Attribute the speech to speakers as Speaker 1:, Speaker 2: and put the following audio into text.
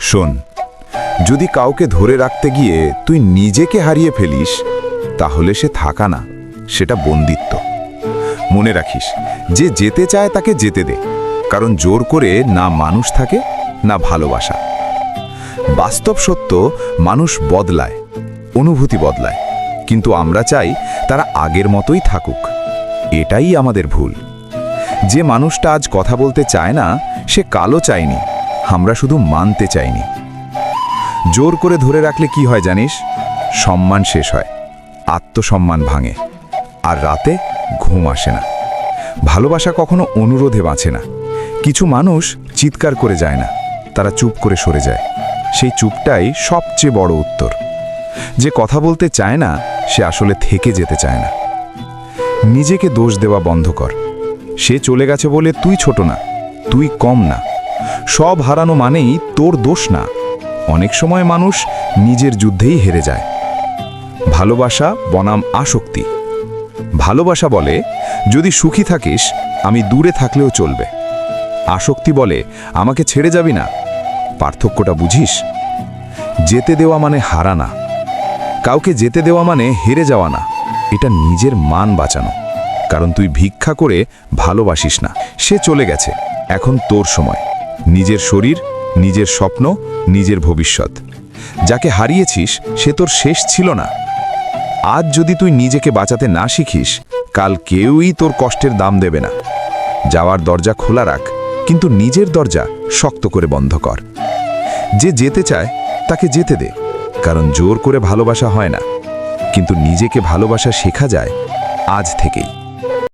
Speaker 1: শোন, যদি কাউকে ধরে রাখতে গিয়ে তুই নিজেকে হারিয়ে ফেলিস, তাহলে সে থাকা না, সেটা বন্দিত্ব। মনে রাখিস, যে যেতে চায় তাকে যেতে দে, কারণ জোর করে না মানুষ থাকে, না ভালোবাসা। বাস্তব সত্য, মানুষ বদলায়, অনুভূতি বদলায়, কিন্তু আমরা চাই তারা আগের মতোই থাকুক। এটাই আমাদের ভুল। যে মানুষটা আজ কথা বলতে চায় না, সে কালো চায়নি। আমরা শুধু মানতে চাইনি। জোর করে ধরে রাখলে কি হয় জানিস? সম্মান শেষ হয়, আত্মসম্মান ভাঙে, আর রাতে ঘুম আসে না। ভালোবাসা কখনো অনুরোধে বাঁচে না। কিছু মানুষ চিৎকার করে যায় না, তারা চুপ করে সরে যায়। সেই চুপটাই সবচেয়ে বড় উত্তর। যে কথা বলতে চায় না, সে আসলে থেকে যেতে চায় না। নিজেকে দোষ দেওয়া বন্ধ কর। সে চলে গেছে বলে তুই ছোট না, তুই কম না। সব হারানো মানেই তোর দোষ না। অনেক সময় মানুষ নিজের যুদ্ধেই হেরে যায়। ভালোবাসা বনাম আসক্তি। ভালোবাসা বলে, যদি সুখী থাকিস, আমি দূরে থাকলেও চলবে। আসক্তি বলে, আমাকে ছেড়ে যাবি না। পার্থক্যটা বুঝিস? যেতে দেওয়া মানে হারা না। কাউকে যেতে দেওয়া মানে হেরে যাওয়া না। এটা নিজের মান বাঁচানো। কারণ তুই ভিক্ষা করে ভালোবাসিস না। সে চলে গেছে। এখন তোর সময়। নিজের শরীর, নিজের স্বপ্ন, নিজের ভবিষ্যৎ। যাকে হারিয়েছিস, সে তোর শেষ ছিল না। আজ যদি তুই নিজেকে বাঁচাতে না শিখিস, কাল কেউই তোর কষ্টের দাম দেবে না। যাওয়ার দরজা খোলা রাখ, কিন্তু নিজের দরজা শক্ত করে বন্ধ কর। যে যেতে চায়, তাকে যেতে দে, কারণ জোর করে ভালোবাসা হয় না। কিন্তু নিজেকে ভালোবাসা শেখা যায় আজ থেকেই।